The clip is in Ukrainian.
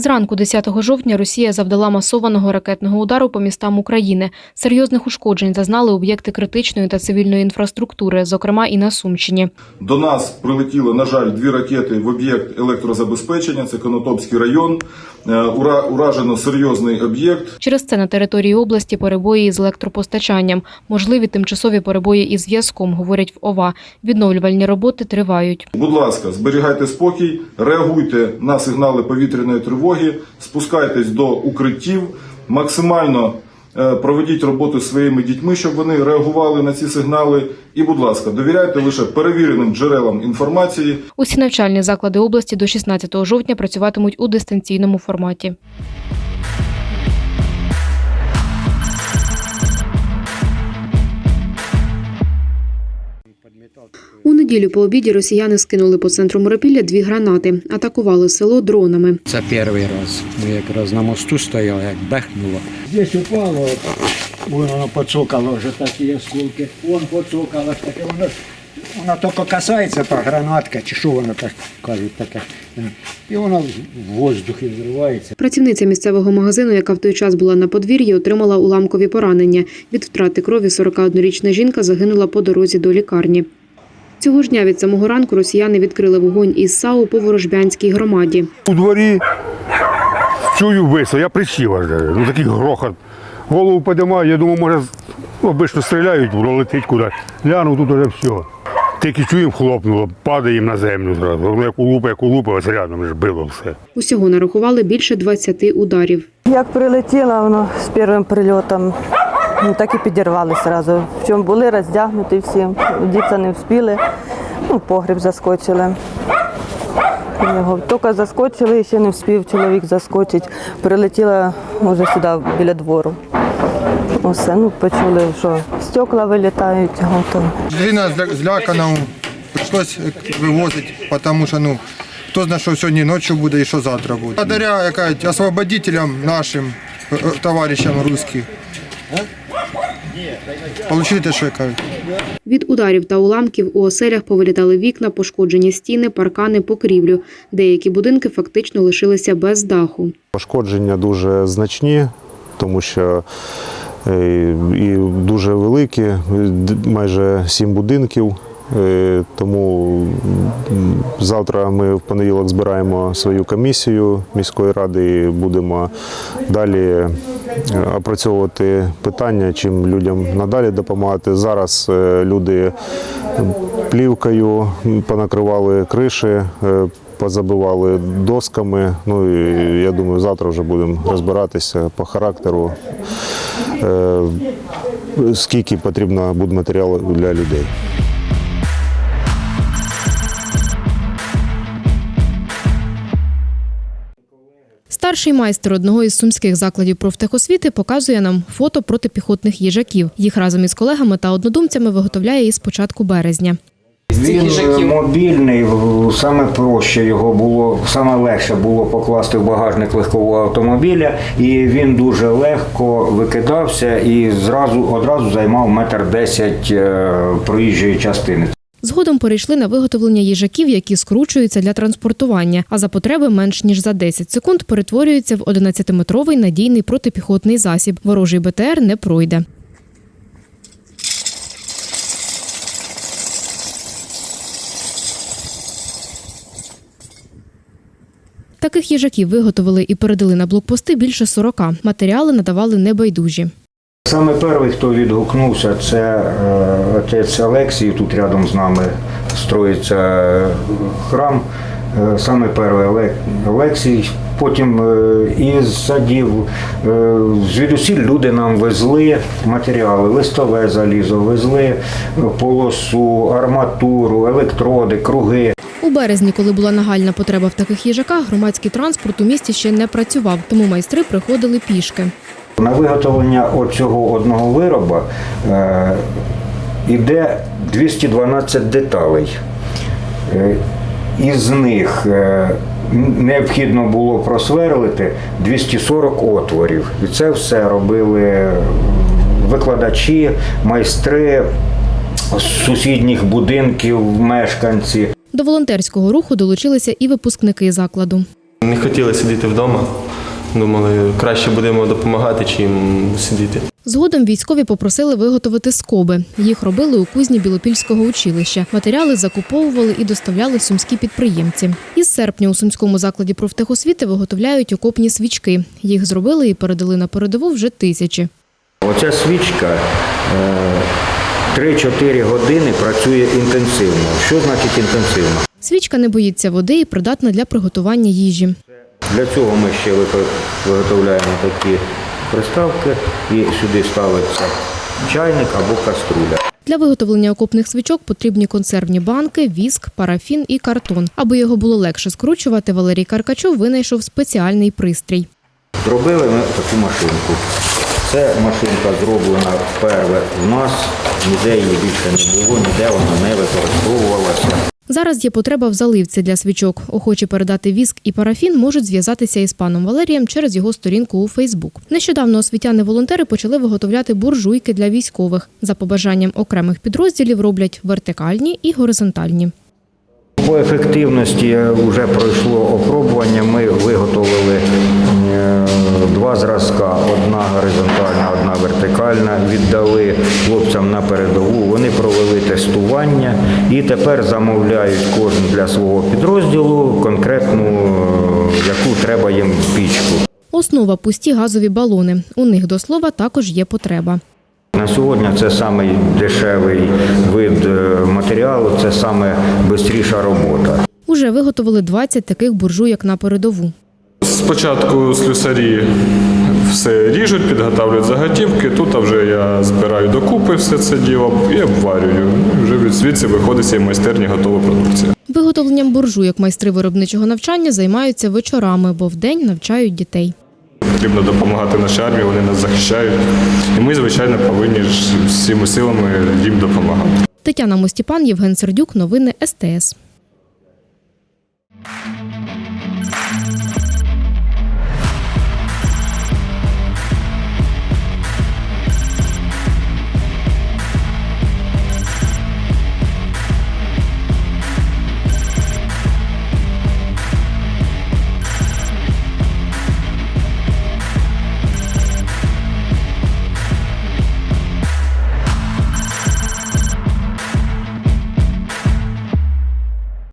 Зранку 10 жовтня Росія завдала масованого ракетного удару по містам України. Серйозних ушкоджень зазнали об'єкти критичної та цивільної інфраструктури, зокрема і на Сумщині. До нас прилетіло, на жаль, дві ракети в об'єкт електрозабезпечення. Це Конотопський район. Е, ура- Уражено серйозний об'єкт. Через це на території області перебої з електропостачанням, можливі тимчасові перебої із зв'язком, говорять в ОВА. Відновлювальні роботи тривають. Будь ласка, зберігайте спокій, реагуйте на сигнали повітряної тривоги, спускайтесь до укриттів, максимально проведіть роботу своїми дітьми, щоб вони реагували на ці сигнали. І, будь ласка, довіряйте лише перевіреним джерелам інформації. Усі навчальні заклади області до 16 жовтня працюватимуть у дистанційному форматі. У неділю по обіді росіяни скинули по центру Миропілля дві гранати, атакували село дронами. Це перший раз. Ми якраз на мосту стояли, як бехнуло. Здесь упало, вон оно поцокало вже такі осколки. Вон поцокало таке, воно, воно тільки касається, та гранатка, чи що воно так кажуть таке. І воно в воздухі взривається. Працівниця місцевого магазину, яка в той час була на подвір'ї, отримала уламкові поранення. Від втрати крові 41-річна жінка загинула по дорозі до лікарні. Цього ж дня від самого ранку росіяни відкрили вогонь із САУ по Ворожбянській громаді. У дворі чую висо, я присів. Ну такий грохот. Голову підіймаю, я думаю, може, обично стріляють, воно летить кудись. Гляну, тут вже все. Тільки чуємо, хлопнуло, падаємо на землю зразу. Воно як улупа, як улупа, ось рядом ж било все. Усього нарахували більше 20 ударів. Як прилетіло воно з першим прильотом, ну, так і підірвали одразу. В чому були роздягнуті всі, діти не встигли, ну, погріб заскочили. В Нього тільки заскочили, і ще не встиг чоловік заскочить. Прилетіла вже сюди, біля двору. Усе, ну, почули, що стекла вилітають, готово. Людина злякана, прийшлось вивозити, тому що ну, хто знає, що сьогодні ночі буде і що завтра буде. Благодаря як кажуть, освободителям нашим, е, е, товаришам русських. Получили те, що я кажу. Від ударів та уламків у оселях повилітали вікна, пошкоджені стіни, паркани, покрівлю. Деякі будинки фактично лишилися без даху. Пошкодження дуже значні, тому що е, і дуже великі, майже сім будинків. Е, Тому завтра ми в понеділок збираємо свою комісію міської ради і будемо далі опрацьовувати питання, чим людям надалі допомагати. Зараз е, люди плівкою понакривали криші, е, позабивали досками. Ну і я думаю, завтра вже будемо розбиратися по характеру, е, скільки потрібно буде матеріалу для людей. Старший майстер одного із сумських закладів профтехосвіти показує нам фото протипіхотних їжаків. Їх разом із колегами та однодумцями виготовляє із початку березня. Він е, мобільний, саме проще його було, саме легше було покласти в багажник легкового автомобіля, і він дуже легко викидався і зразу одразу займав метр десять е, проїжджої частини. Згодом перейшли на виготовлення їжаків, які скручуються для транспортування, а за потреби менш ніж за 10 секунд перетворюються в 11-метровий надійний протипіхотний засіб. Ворожий БТР не пройде. Таких їжаків виготовили і передали на блокпости більше 40. Матеріали надавали небайдужі. Саме перший, хто відгукнувся, це е, отець Олексій. Тут рядом з нами строїться е, храм. Е, Саме перший Олексій. Потім із садів звідусіль люди нам везли матеріали, листове залізо, везли полосу, арматуру, електроди, круги. У березні, коли була нагальна потреба в таких їжаках, громадський транспорт у місті ще не працював, тому майстри приходили пішки. На виготовлення оцього одного вироба е, іде 212 деталей. Е, із них е, необхідно було просверлити 240 отворів. І це все робили викладачі, майстри з сусідніх будинків, мешканці. До волонтерського руху долучилися і випускники закладу. Не хотіли сидіти вдома. Думали, краще будемо допомагати, чим сидіти. Згодом військові попросили виготовити скоби. Їх робили у кузні Білопільського училища. Матеріали закуповували і доставляли сумські підприємці. Із серпня у сумському закладі профтехосвіти виготовляють окопні свічки. Їх зробили і передали на передову вже тисячі. Оця свічка е, 3-4 години працює інтенсивно. Що значить інтенсивно? Свічка не боїться води і придатна для приготування їжі. Для цього ми ще виготовляємо такі приставки і сюди ставиться чайник або каструля. Для виготовлення окопних свічок потрібні консервні банки, віск, парафін і картон. Аби його було легше скручувати, Валерій Каркачов винайшов спеціальний пристрій. Зробили ми таку машинку. Це машинка зроблена вперше в нас, ніде її більше не було, ніде вона не використовувалася. Зараз є потреба в заливці для свічок. Охочі передати віск і парафін можуть зв'язатися із паном Валерієм через його сторінку у Фейсбук. Нещодавно освітяни-волонтери почали виготовляти буржуйки для військових. За побажанням окремих підрозділів роблять вертикальні і горизонтальні. По ефективності вже пройшло опробування. Ми виготовили е, два зразка: одна горизонтальна, одна вертикальна. Віддали хлопцям на передову. Вони провели тестування і тепер замовляють кожен для свого підрозділу конкретну, е, яку треба їм пічку. Основа пусті газові балони. У них до слова також є потреба. На сьогодні це самий дешевий вид е, матеріалу, це саме швидша робота. Уже виготовили 20 таких буржуйок на передову. Спочатку слюсарі все ріжуть, підготавлюють заготівки. Тут вже я збираю докупи все це діло і обварюю. Вже від звідси виходить з цієї майстерні готова продукція. Виготовленням буржуйок майстри виробничого навчання займаються вечорами, бо вдень навчають дітей. Потрібно допомагати нашій армії, вони нас захищають. І ми, звичайно, повинні всіми силами їм допомагати. Тетяна Мостіпан, Євген Сердюк. Новини СТС.